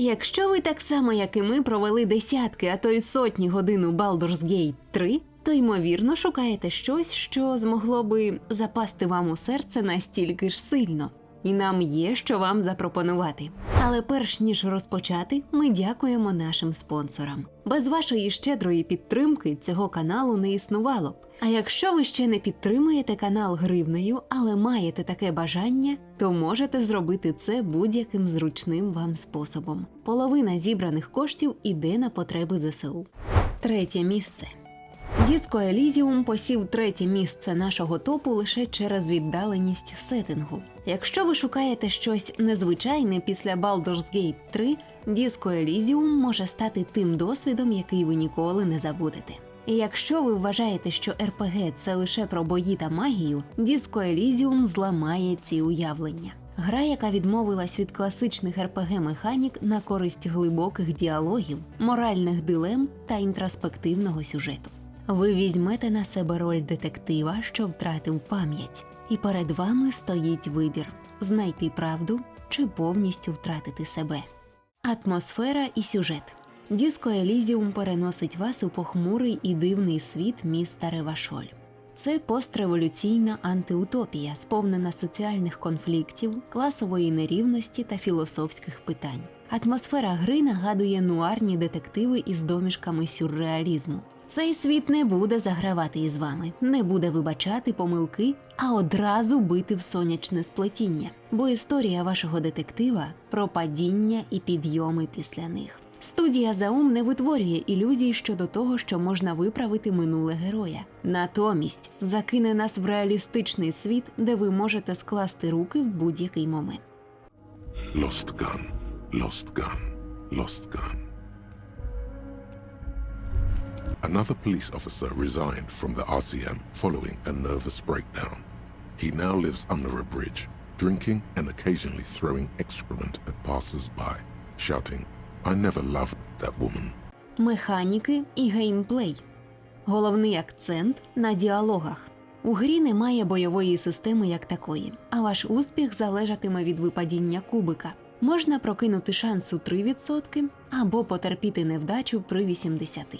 Якщо ви так само, як і ми, провели десятки, а то й сотні годин у Baldur's Gate 3, то ймовірно шукаєте щось, що змогло би запасти вам у серце настільки ж сильно. І нам є що вам запропонувати. Але перш ніж розпочати, ми дякуємо нашим спонсорам. Без вашої щедрої підтримки цього каналу не існувало б. А якщо ви ще не підтримуєте канал гривнею, але маєте таке бажання, то можете зробити це будь-яким зручним вам способом. Половина зібраних коштів іде на потреби ЗСУ. Третє місце. Діско Елізіум посів третє місце нашого топу лише через віддаленість сеттингу. Якщо ви шукаєте щось незвичайне після Baldur's Gate 3, Діско Елізіум може стати тим досвідом, який ви ніколи не забудете. І якщо ви вважаєте, що РПГ це лише про бої та магію, Діско Елізіум зламає ці уявлення. Гра, яка відмовилась від класичних РПГ механік на користь глибоких діалогів, моральних дилем та інтроспективного сюжету. Ви візьмете на себе роль детектива, що втратив пам'ять, і перед вами стоїть вибір знайти правду чи повністю втратити себе. Атмосфера і сюжет. Діско Елізіум переносить вас у похмурий і дивний світ міста Ревашоль. Це постреволюційна антиутопія, сповнена соціальних конфліктів, класової нерівності та філософських питань. Атмосфера гри нагадує нуарні детективи із домішками сюрреалізму. Цей світ не буде загравати із вами, не буде вибачати помилки, а одразу бити в сонячне сплетіння, бо історія вашого детектива про падіння і підйоми після них. Студія Заум не витворює ілюзій щодо того, що можна виправити минуле героя. Натомість закине нас в реалістичний світ, де ви можете скласти руки в будь-який момент. Lost gun, lost gun, lost gun. Another police officer resigned from the RCM following a nervous breakdown. He now lives under a bridge, drinking and occasionally throwing excrement at passers-by, shouting, I never loved that woman. Механіки і геймплей. Головний акцент на діалогах. У грі немає бойової системи як такої, а ваш успіх залежатиме від випадіння кубика. Можна прокинути шанс у 3% або потерпіти невдачу при 80%.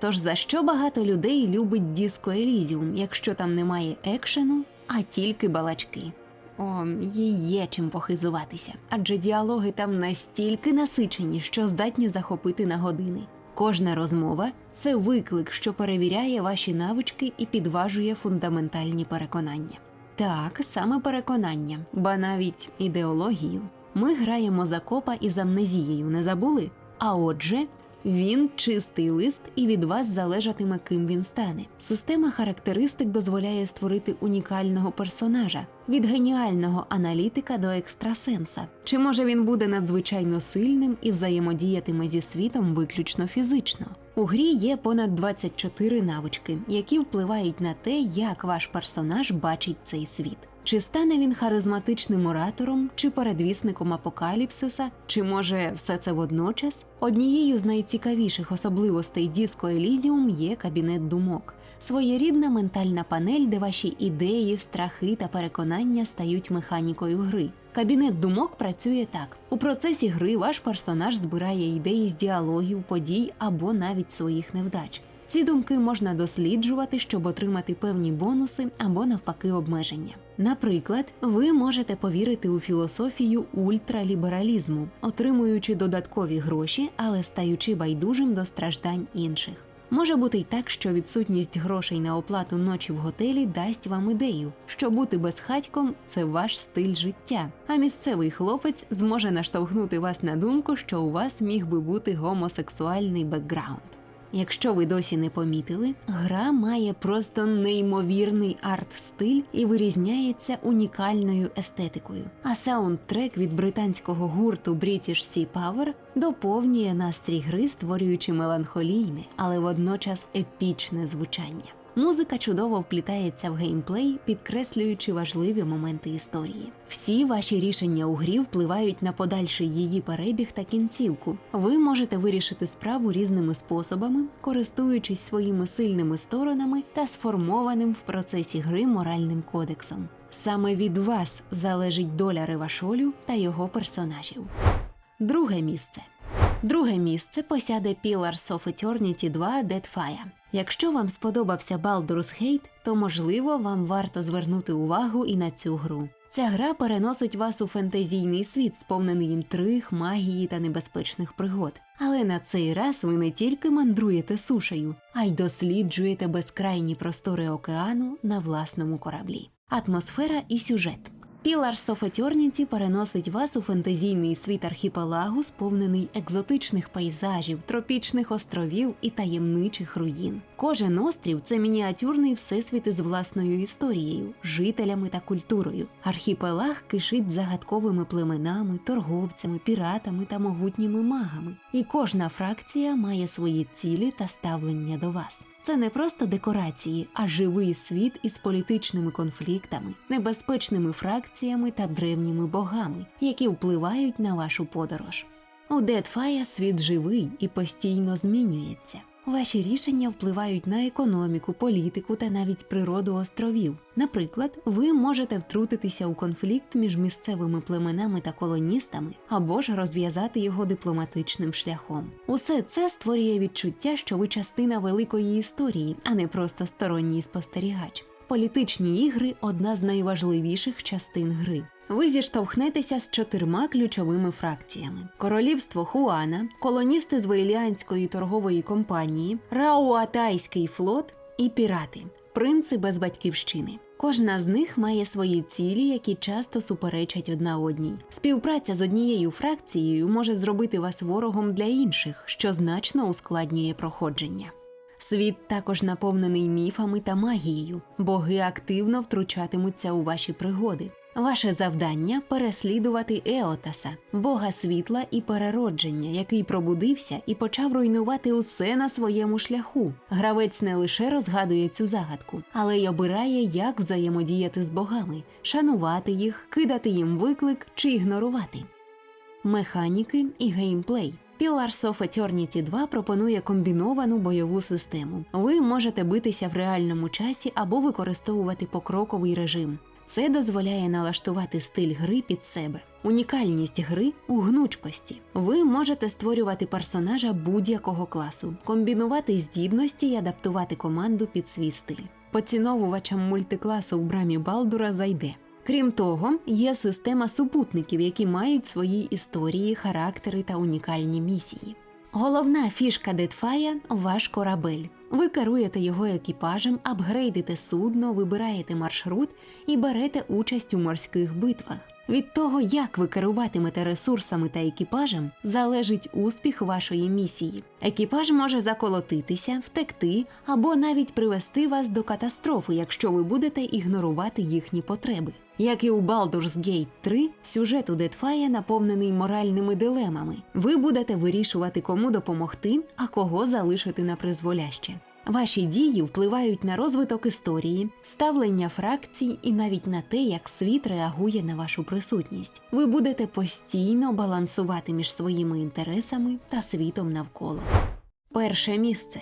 Тож за що багато людей любить Disco Elysium, якщо там немає екшену, а тільки балачки? О, їй є чим похизуватися, адже діалоги там настільки насичені, що здатні захопити на години. Кожна розмова це виклик, що перевіряє ваші навички і підважує фундаментальні переконання. Так, саме переконання, ба навіть ідеологію. Ми граємо за копа із амнезією, не забули? А отже, він чистий лист, і від вас залежатиме, ким він стане. Система характеристик дозволяє створити унікального персонажа від геніального аналітика до екстрасенса. Чи може він буде надзвичайно сильним і взаємодіятиме зі світом виключно фізично? У грі є понад 24 навички, які впливають на те, як ваш персонаж бачить цей світ. Чи стане він харизматичним оратором, чи передвісником апокаліпсиса, чи може все це водночас? Однією з найцікавіших особливостей Діско Елізіум є кабінет думок, своєрідна ментальна панель, де ваші ідеї, страхи та переконання стають механікою гри. Кабінет думок працює так: у процесі гри ваш персонаж збирає ідеї з діалогів, подій або навіть своїх невдач. Ці думки можна досліджувати, щоб отримати певні бонуси або навпаки обмеження. Наприклад, ви можете повірити у філософію ультралібералізму, отримуючи додаткові гроші, але стаючи байдужим до страждань інших. Може бути й так, що відсутність грошей на оплату ночі в готелі дасть вам ідею, що бути безхатьком це ваш стиль життя, а місцевий хлопець зможе наштовхнути вас на думку, що у вас міг би бути гомосексуальний бекграунд. Якщо ви досі не помітили, гра має просто неймовірний арт-стиль і вирізняється унікальною естетикою. А саундтрек від британського гурту British Sea Power доповнює настрій гри, створюючи меланхолійне, але водночас епічне звучання. Музика чудово вплітається в геймплей, підкреслюючи важливі моменти історії. Всі ваші рішення у грі впливають на подальший її перебіг та кінцівку. Ви можете вирішити справу різними способами, користуючись своїми сильними сторонами та сформованим в процесі гри моральним кодексом. Саме від вас залежить доля Ревашолю та його персонажів. Друге місце. Друге місце посяде Pillars of Eternity 2 Deadfire. Якщо вам сподобався Baldur's Gate, то можливо вам варто звернути увагу і на цю гру. Ця гра переносить вас у фентезійний світ, сповнений інтриг, магії та небезпечних пригод. Але на цей раз ви не тільки мандруєте сушею, а й досліджуєте безкрайні простори океану на власному кораблі. Атмосфера і сюжет. Pillars of Eternity переносить вас у фентезійний світ архіпелагу, сповнений екзотичних пейзажів, тропічних островів і таємничих руїн. Кожен острів це мініатюрний всесвіт із власною історією, жителями та культурою. Архіпелаг кишить загадковими племенами, торговцями, піратами та могутніми магами. І кожна фракція має свої цілі та ставлення до вас. Це не просто декорації, а живий світ із політичними конфліктами, небезпечними фракціями та древніми богами, які впливають на вашу подорож. У Deadfire світ живий і постійно змінюється. Ваші рішення впливають на економіку, політику та навіть природу островів. Наприклад, ви можете втрутитися у конфлікт між місцевими племенами та колоністами або ж розв'язати його дипломатичним шляхом. Усе це створює відчуття, що ви частина великої історії, а не просто сторонній спостерігач. Політичні ігри одна з найважливіших частин гри. Ви зіштовхнетеся з чотирма ключовими фракціями: Королівство Хуана, колоністи з Вейліанської торгової компанії, Рауатайський флот і пірати, принци без батьківщини. Кожна з них має свої цілі, які часто суперечать одна одній. Співпраця з однією фракцією може зробити вас ворогом для інших, що значно ускладнює проходження. Світ також наповнений міфами та магією. Боги активно втручатимуться у ваші пригоди. Ваше завдання переслідувати Еотаса, бога світла і переродження, який пробудився і почав руйнувати усе на своєму шляху. Гравець не лише розгадує цю загадку, але й обирає, як взаємодіяти з богами, шанувати їх, кидати їм виклик чи ігнорувати. Механіки і геймплей. Pillars of Eternity 2 пропонує комбіновану бойову систему. Ви можете битися в реальному часі або використовувати покроковий режим. Це дозволяє налаштувати стиль гри під себе. Унікальність гри у гнучкості. Ви можете створювати персонажа будь-якого класу, комбінувати здібності і адаптувати команду під свій стиль. Поціновувачам мультикласу в брамі Балдура зайде. Крім того, є система супутників, які мають свої історії, характери та унікальні місії. Головна фішка Deadfire – ваш корабель. Ви керуєте його екіпажем, апгрейдите судно, вибираєте маршрут і берете участь у морських битвах. Від того, як ви керуватимете ресурсами та екіпажем, залежить успіх вашої місії. Екіпаж може заколотитися, втекти або навіть привести вас до катастрофи, якщо ви будете ігнорувати їхні потреби. Як і у Baldur's Gate 3, сюжет у Deadfire наповнений моральними дилемами. Ви будете вирішувати, кому допомогти, а кого залишити на призволяще. Ваші дії впливають на розвиток історії, ставлення фракцій і навіть на те, як світ реагує на вашу присутність. Ви будете постійно балансувати між своїми інтересами та світом навколо. Перше місце.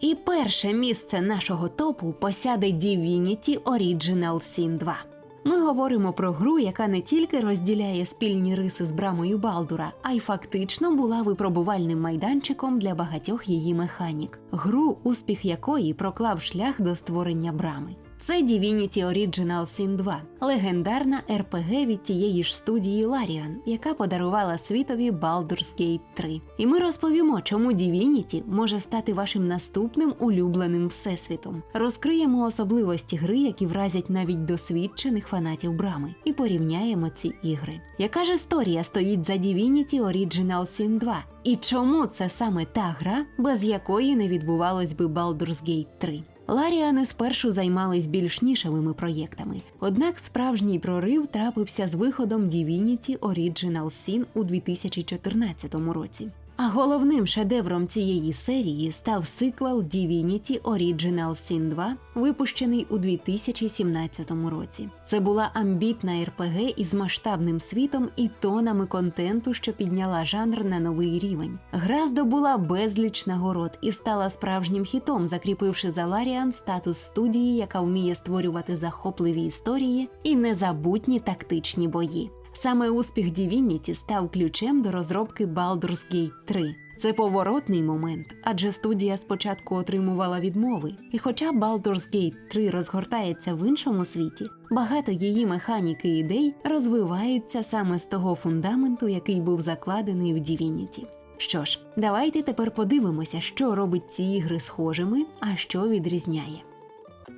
І перше місце нашого топу посяде Divinity Original Sin 2. Ми говоримо про гру, яка не тільки розділяє спільні риси з брамою Балдура, а й фактично була випробувальним майданчиком для багатьох її механік. Гру, успіх якої проклав шлях до створення брами. Це Divinity Original Sin 2, легендарна RPG від тієї ж студії Larian, яка подарувала світові Baldur's Gate 3. І ми розповімо, чому Divinity може стати вашим наступним улюбленим всесвітом. Розкриємо особливості гри, які вразять навіть досвідчених фанатів брами, і порівняємо ці ігри. Яка ж історія стоїть за Divinity Original Sin 2? І чому це саме та гра, без якої не відбувалось би Baldur's Gate 3? Ларіани спершу займались більш нішевими проєктами, однак справжній прорив трапився з виходом Divinity Original Sin у 2014 році. А головним шедевром цієї серії став сиквел Divinity Original Sin 2, випущений у 2017 році. Це була амбітна РПГ із масштабним світом і тонами контенту, що підняла жанр на новий рівень. Гра здобула безліч нагород і стала справжнім хітом, закріпивши за Ларіан статус студії, яка вміє створювати захопливі історії і незабутні тактичні бої. Саме успіх Divinity став ключем до розробки Baldur's Gate 3. Це поворотний момент, адже студія спочатку отримувала відмови. І хоча Baldur's Gate 3 розгортається в іншому світі, багато її механік і ідей розвиваються саме з того фундаменту, який був закладений в Divinity. Що ж, давайте тепер подивимося, що робить ці ігри схожими, а що відрізняє.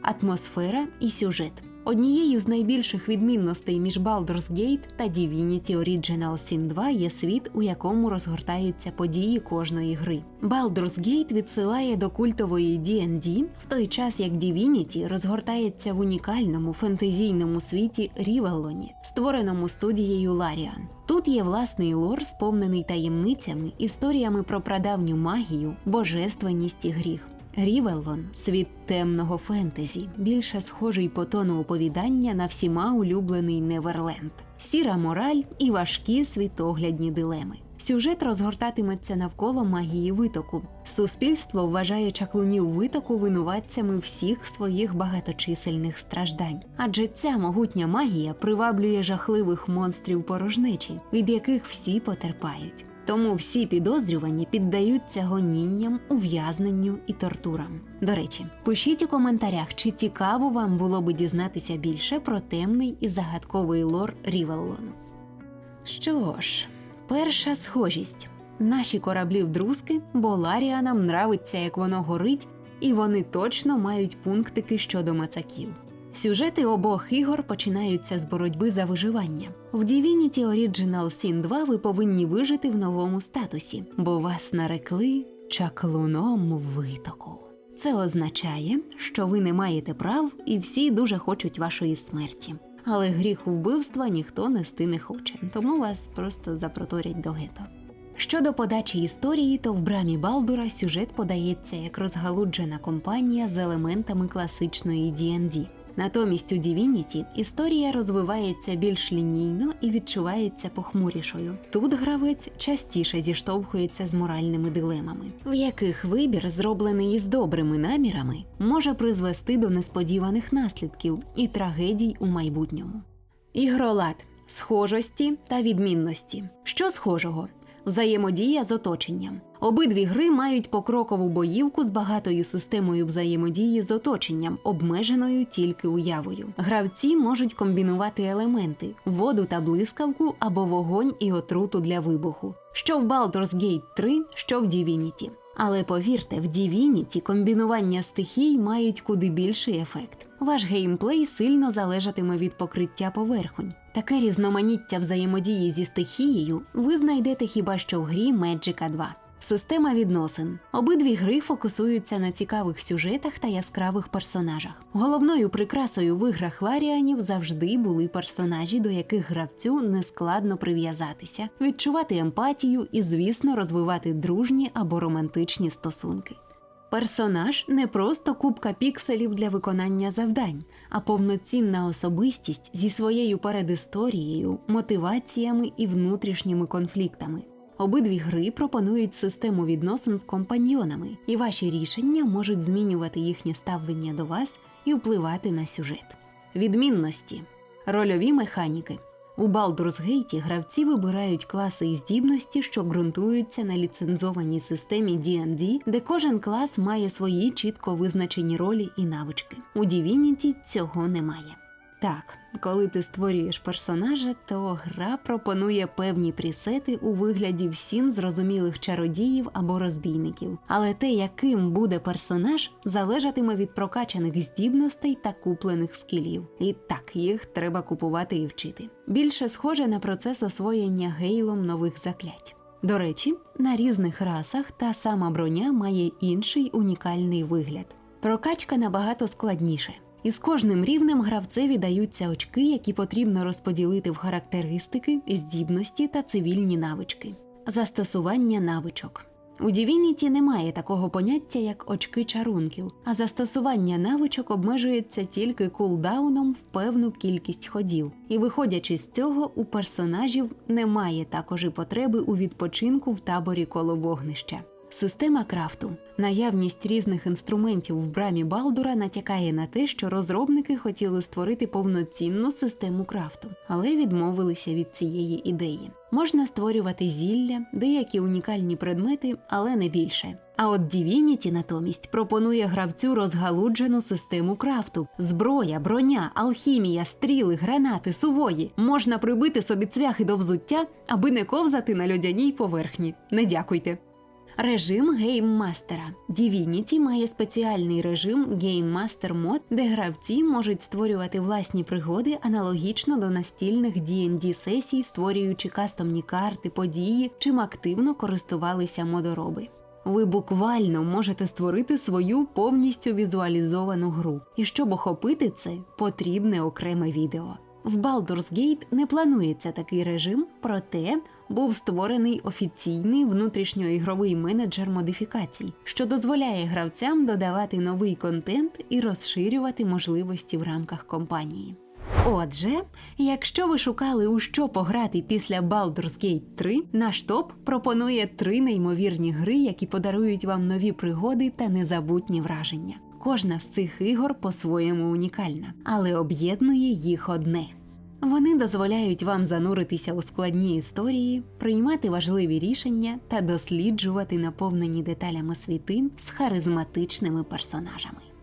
Атмосфера і сюжет. Однією з найбільших відмінностей між Baldur's Gate та Divinity Original Sin 2 є світ, у якому розгортаються події кожної гри. Baldur's Gate відсилає до культової D&D, в той час як Divinity розгортається в унікальному фентезійному світі Рівеллоні, створеному студією Ларіан. Тут є власний лор, сповнений таємницями, історіями про прадавню магію, божественність і гріх. Рівеллон світ темного фентезі, більше схожий по тону оповідання на всіма улюблений Неверленд, сіра мораль і важкі світоглядні дилеми. Сюжет розгортатиметься навколо магії витоку. Суспільство вважає чаклунів витоку винуватцями всіх своїх багаточисельних страждань, адже ця могутня магія приваблює жахливих монстрів порожнечі, від яких всі потерпають. Тому всі підозрювані піддаються гонінням, ув'язненню і тортурам. До речі, пишіть у коментарях, чи цікаво вам було би дізнатися більше про темний і загадковий лор Рівеллону. Що ж, перша схожість. Наші кораблі вдрузки, бо Ларіанам нравиться, як воно горить, і вони точно мають пунктики щодо мацаків. Сюжети обох ігор починаються з боротьби за виживання. В Divinity Original Sin 2 ви повинні вижити в новому статусі, бо вас нарекли чаклуном витоку. Це означає, що ви не маєте прав і всі дуже хочуть вашої смерті. Але гріх вбивства ніхто нести не хоче, тому вас просто запроторять до гето. Щодо подачі історії, то в брамі Балдура сюжет подається як розгалуджена компанія з елементами класичної D&D. Натомість у Divinity історія розвивається більш лінійно і відчувається похмурішою. Тут гравець частіше зіштовхується з моральними дилемами, в яких вибір, зроблений із добрими намірами, може призвести до несподіваних наслідків і трагедій у майбутньому. Ігролад схожості та відмінності. Що схожого? Взаємодія з оточенням. Обидві гри мають покрокову боївку з багатою системою взаємодії з оточенням, обмеженою тільки уявою. Гравці можуть комбінувати елементи воду та блискавку або вогонь і отруту для вибуху. Що в Baldur's Gate 3, що в Divinity. Але повірте, в Divinity комбінування стихій мають куди більший ефект. Ваш геймплей сильно залежатиме від покриття поверхонь. Таке різноманіття взаємодії зі стихією ви знайдете хіба що в грі Magica 2. Система відносин. Обидві гри фокусуються на цікавих сюжетах та яскравих персонажах. Головною прикрасою в іграх Ларіанів завжди були персонажі, до яких гравцю нескладно прив'язатися, відчувати емпатію і, звісно, розвивати дружні або романтичні стосунки. Персонаж не просто купка пікселів для виконання завдань, а повноцінна особистість зі своєю передісторією, мотиваціями і внутрішніми конфліктами. Обидві гри пропонують систему відносин з компаньйонами, і ваші рішення можуть змінювати їхнє ставлення до вас і впливати на сюжет. Відмінності рольові механіки. У Gate гравці вибирають класи і здібності, що ґрунтуються на ліцензованій системі D&D, де кожен клас має свої чітко визначені ролі і навички. У Divinity цього немає. Так, коли ти створюєш персонажа, то гра пропонує певні пресети у вигляді всім зрозумілих чародіїв або розбійників. Але те, яким буде персонаж, залежатиме від прокачаних здібностей та куплених скілів. І так, їх треба купувати і вчити. Більше схоже на процес освоєння гейлом нових заклять. До речі, на різних расах та сама броня має інший унікальний вигляд. Прокачка набагато складніше. І з кожним рівнем гравцеві даються очки, які потрібно розподілити в характеристики, здібності та цивільні навички. Застосування навичок. У Divinity немає такого поняття, як очки чарунків, а застосування навичок обмежується тільки кулдауном в певну кількість ходів. І виходячи з цього, у персонажів немає також і потреби у відпочинку в таборі коло вогнища. Система крафту. Наявність різних інструментів в брамі Балдура натякає на те, що розробники хотіли створити повноцінну систему крафту, але відмовилися від цієї ідеї. Можна створювати зілля, деякі унікальні предмети, але не більше. А от Divinity натомість пропонує гравцю розгалуджену систему крафту: зброя, броня, алхімія, стріли, гранати, сувої. Можна прибити собі цвяхи до взуття, аби не ковзати на льодяній поверхні. Не дякуйте. Режим гейммастера. Divinity має спеціальний режим Master Mode, де гравці можуть створювати власні пригоди аналогічно до настільних D&D сесій, створюючи кастомні карти, події, чим активно користувалися модороби. Ви буквально можете створити свою повністю візуалізовану гру. І щоб охопити це, потрібне окреме відео. В Baldur's Gate не планується такий режим, проте був створений офіційний внутрішньоігровий менеджер модифікацій, що дозволяє гравцям додавати новий контент і розширювати можливості в рамках компанії. Отже, якщо ви шукали у що пограти після Baldur's Gate 3, наш топ пропонує три неймовірні гри, які подарують вам нові пригоди та незабутні враження. Кожна з цих ігор по-своєму унікальна, але об'єднує їх одне. Вони дозволяють вам зануритися у складні історії, приймати важливі рішення та досліджувати наповнені деталями світи з харизматичними персонажами.